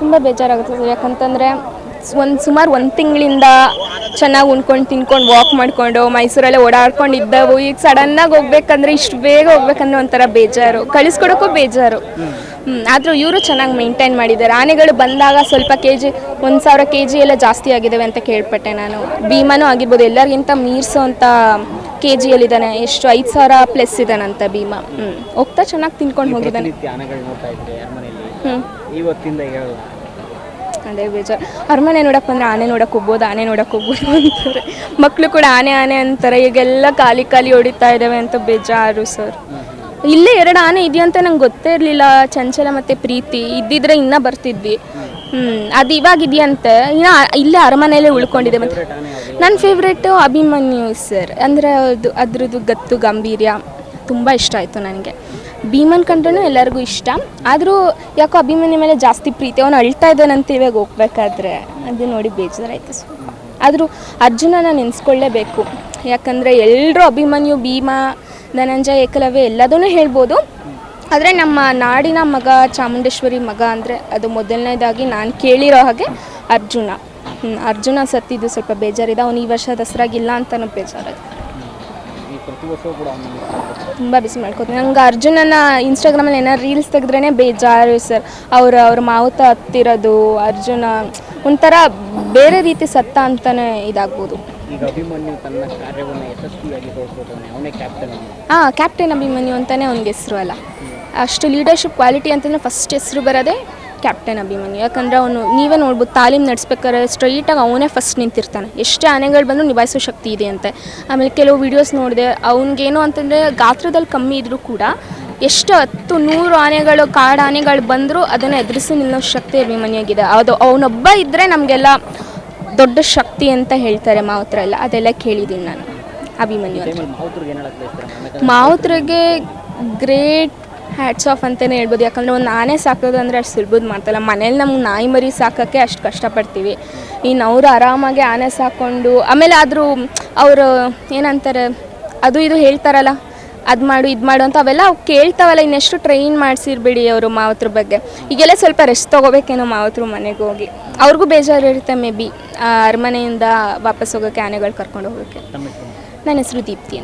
ತುಂಬ ಬೇಜಾರಾಗುತ್ತೆ ಸರ್. ಯಾಕಂತಂದರೆ ಒಂದು ಸುಮಾರು ಒಂದು ತಿಂಗಳಿಂದ ಚೆನ್ನಾಗಿ ಉಣ್ಕೊಂಡು ತಿನ್ಕೊಂಡು ವಾಕ್ ಮಾಡಿಕೊಂಡು ಮೈಸೂರಲ್ಲೇ ಓಡಾಡ್ಕೊಂಡು ಇದ್ದವು ಈಗ ಸಡನ್ನಾಗಿ ಹೋಗ್ಬೇಕಂದ್ರೆ ಇಷ್ಟು ಬೇಗ ಹೋಗ್ಬೇಕಂದ್ರೆ ಒಂಥರ ಬೇಜಾರು. ಕಳಿಸ್ಕೊಡೋಕ್ಕೂ ಬೇಜಾರು. ಆದರೂ ಇವರು ಚೆನ್ನಾಗಿ ಮೇಂಟೈನ್ ಮಾಡಿದ್ದಾರೆ. ಆನೆಗಳು ಬಂದಾಗ ಸ್ವಲ್ಪ ಕೆ ಜಿ ಒಂದು ಸಾವಿರ ಕೆ ಜಿ ಎಲ್ಲ ಜಾಸ್ತಿ ಆಗಿದ್ದಾವೆ ಅಂತ ಕೇಳ್ಪಟ್ಟೆ ನಾನು. ಭೀಮನೂ ಆಗಿರ್ಬೋದು, ಎಲ್ಲರಿಗಿಂತ ಮೀರಿಸೋ ಅಂತ ಕೆ ಜಿಯಲ್ಲಿದ್ದಾನೆ ಎಷ್ಟು? ಐದು ಸಾವಿರ ಪ್ಲಸ್ ಇದ್ದಾನಂತ ಭೀಮ. ಹ್ಞೂ ಹೋಗ್ತಾ ಚೆನ್ನಾಗಿ ತಿನ್ಕೊಂಡು ಹೋಗಿದ್ದಾನೆ. ಇವತ್ತಿಂದ ಹೇಳಲ್ಲ ಅದೇ ಬೇಜಾರು. ಅರಮನೆ ನೋಡಕ್ಕೆ ಬಂದರೆ ಆನೆ ನೋಡಕ್ಕೆ ಹೋಗ್ಬೋದು ಆನೆ ನೋಡಕ್ಕೆ ಹೋಗ್ಬೋದು ಅಂತಾರೆ. ಮಕ್ಕಳು ಕೂಡ ಆನೆ ಆನೆ ಅಂತಾರೆ. ಈಗೆಲ್ಲ ಖಾಲಿ ಖಾಲಿ ಹೊಡಿತಾ ಇದ್ದಾವೆ ಅಂತ ಬೇಜಾರು ಸರ್. ಇಲ್ಲೇ ಎರಡು ಆನೆ ಇದೆಯಂತ ನಂಗೆ ಗೊತ್ತೇ ಇರಲಿಲ್ಲ. ಚಂಚಲ ಮತ್ತು ಪ್ರೀತಿ ಇದ್ದಿದ್ರೆ ಇನ್ನೂ ಬರ್ತಿದ್ವಿ. ಹ್ಞೂ ಅದು ಇವಾಗ ಇದೆಯಂತೆ. ಇನ್ನು ಇಲ್ಲೇ ಅರಮನೆಯಲ್ಲೇ ಉಳ್ಕೊಂಡಿದೆ ಮತ್ತು. ನನ್ನ ಫೇವ್ರೇಟು ಅಭಿಮನ್ಯು ಸರ್. ಅಂದರೆ ಅದು ಅದ್ರದ್ದು ಗತ್ತು ಗಾಂಭೀರ್ಯ. ತುಂಬ ಇಷ್ಟ ಆಯಿತು ನನಗೆ. ಭೀಮನ್ ಕಂಡ್ರೂ ಎಲ್ಲರಿಗೂ ಇಷ್ಟ. ಆದರೂ ಯಾಕೋ ಅಭಿಮನ್ಯ ಮೇಲೆ ಜಾಸ್ತಿ ಪ್ರೀತಿ, ಅವನು ಅಳ್ತಾ ಇದ್ದಾನಂತ ಇವಾಗ ಹೋಗ್ಬೇಕಾದ್ರೆ, ಅದು ನೋಡಿ ಬೇಜಾರಾಯಿತು ಸ್ವಲ್ಪ. ಆದರೂ ಅರ್ಜುನನ ನೆನೆಸ್ಕೊಳ್ಳೇಬೇಕು. ಯಾಕಂದರೆ ಎಲ್ಲರೂ ಅಭಿಮನ್ಯು, ಭೀಮ, ಧನಂಜಯ, ಏಕಲವ್ಯ ಎಲ್ಲದನ್ನೂ ಹೇಳ್ಬೋದು. ಆದರೆ ನಮ್ಮ ನಾಡಿನ ಮಗ, ಚಾಮುಂಡೇಶ್ವರಿ ಮಗ ಅಂದರೆ ಅದು ಮೊದಲನೇದಾಗಿ ನಾನು ಕೇಳಿರೋ ಹಾಗೆ ಅರ್ಜುನ. ಅರ್ಜುನ ಸತ್ತಿದ್ದು ಸ್ವಲ್ಪ ಬೇಜಾರಿದೆ. ಅವನು ಈ ವರ್ಷ ದಸರಾಗಿಲ್ಲ ಅಂತಲೂ ಬೇಜಾರಿದೆ ಪ್ರತಿ ಕೂಡ ತುಂಬ ಬಿಸಿ ಮಾಡ್ಕೋತೀನಿ. ನಂಗೆ ಅರ್ಜುನನ ಇನ್ಸ್ಟಾಗ್ರಾಮಲ್ಲಿ ಏನಾರು ರೀಲ್ಸ್ ತೆಗೆದ್ರೇ ಬೇಜಾರು ಸರ್ ಅವ್ರ ಅವ್ರ ಮಾವುತ ಹತ್ತಿರೋದು ಅರ್ಜುನ ಒಂಥರ ಬೇರೆ ರೀತಿ ಸತ್ತ ಅಂತಲೇ ಇದಾಗ್ಬೋದು. ಈಗ ಅಭಿಮನ್ಯು ತನ್ನ ಕಾರ್ಯವನ್ನು ಯಶಸ್ವಿಯಾಗಿ ತೋರಿಸ್ಕೊತಾನೆ ಅವನೇ ಕ್ಯಾಪ್ಟನ್ ಹಾಂ ಕ್ಯಾಪ್ಟನ್ ಅಭಿಮನ್ಯು ಅಂತಲೇ ಅವ್ನಿಗೆ ಹೆಸರು ಅಲ್ಲ. ಅಷ್ಟು ಲೀಡರ್ಶಿಪ್ ಕ್ವಾಲಿಟಿ ಅಂತಂದರೆ ಫಸ್ಟ್ ಹೆಸರು ಬರೋದೇ ಕ್ಯಾಪ್ಟನ್ ಅಭಿಮನ್ಯು. ಯಾಕಂದರೆ ಅವನು ನೀವೇ ನೋಡ್ಬೋದು ತಾಲೀಮ್ ನಡೆಸ್ಬೇಕಾದ್ರೆ ಸ್ಟ್ರೈಟಾಗಿ ಅವನೇ ಫಸ್ಟ್ ನಿಂತಿರ್ತಾನೆ. ಎಷ್ಟೇ ಆನೆಗಳು ಬಂದರೂ ನಿಭಾಯಿಸೋ ಶಕ್ತಿ ಇದೆ ಅಂತೆ. ಆಮೇಲೆ ಕೆಲವು ವೀಡಿಯೋಸ್ ನೋಡಿದೆ ಅವ್ನಿಗೇನು ಅಂತಂದರೆ ಗಾತ್ರದಲ್ಲಿ ಕಮ್ಮಿ ಇದ್ದರೂ ಕೂಡ ಎಷ್ಟು ಹತ್ತು ನೂರು ಆನೆಗಳು ಕಾಡು ಆನೆಗಳು ಬಂದರೂ ಅದನ್ನು ಎದುರಿಸಿ ನಿಲ್ಲೋ ಶಕ್ತಿ ಅಭಿಮನ್ಯಾಗಿದೆ ಅದು ಅವನೊಬ್ಬ ಇದ್ದರೆ ನಮಗೆಲ್ಲ ದೊಡ್ಡ ಶಕ್ತಿ ಅಂತ ಹೇಳ್ತಾರೆ ಮಾವತ್ರ ಎಲ್ಲ. ಅದೆಲ್ಲ ಕೇಳಿದ್ದೀನಿ ನಾನು ಅಭಿಮನ್ಯು ಮಾವುತ್ರಿಗೆ ಗ್ರೇಟ್ ಹ್ಯಾಟ್ಸ್ ಆಫ್ ಅಂತಲೇ ಹೇಳ್ಬೋದು. ಯಾಕಂದರೆ ಒಂದು ಆನೆ ಸಾಕೋದು ಅಂದರೆ ಅಷ್ಟು ಸುಲಭದ ಮಾತಲ್ಲ. ಮನೇಲಿ ನಮ್ಗೆ ನಾಯಿ ಮರಿ ಸಾಕೋಕ್ಕೆ ಅಷ್ಟು ಕಷ್ಟಪಡ್ತೀವಿ. ಇನ್ನು ಅವರು ಆರಾಮಾಗಿ ಆನೆ ಸಾಕೊಂಡು ಆಮೇಲೆ ಆದರೂ ಅವರು ಏನಂತಾರೆ ಅದು ಇದು ಹೇಳ್ತಾರಲ್ಲ ಅದು ಮಾಡು ಇದು ಮಾಡು ಅಂತ ಅವೆಲ್ಲ ಅವು ಕೇಳ್ತಾವಲ್ಲ ಇನ್ನೆಷ್ಟು ಟ್ರೈನ್ ಮಾಡಿಸಿರ್ಬಿಡಿ ಅವರು ಮಾವತ್ರ ಬಗ್ಗೆ. ಈಗೆಲ್ಲ ಸ್ವಲ್ಪ ರೆಸ್ಟ್ ತೊಗೋಬೇಕೇನೋ ಮಾವತ್ರ ಮನೆಗೆ ಹೋಗಿ. ಅವ್ರಿಗೂ ಬೇಜಾರು ಇರುತ್ತೆ ಮೇ ಬಿ ಅರಮನೆಯಿಂದ ವಾಪಸ್ ಹೋಗೋಕ್ಕೆ ಆನೆಗಳು ಕರ್ಕೊಂಡು ಹೋಗೋಕ್ಕೆ. ನನ್ನ ಹೆಸರು ದೀಪ್ತಿ ಅಂತ.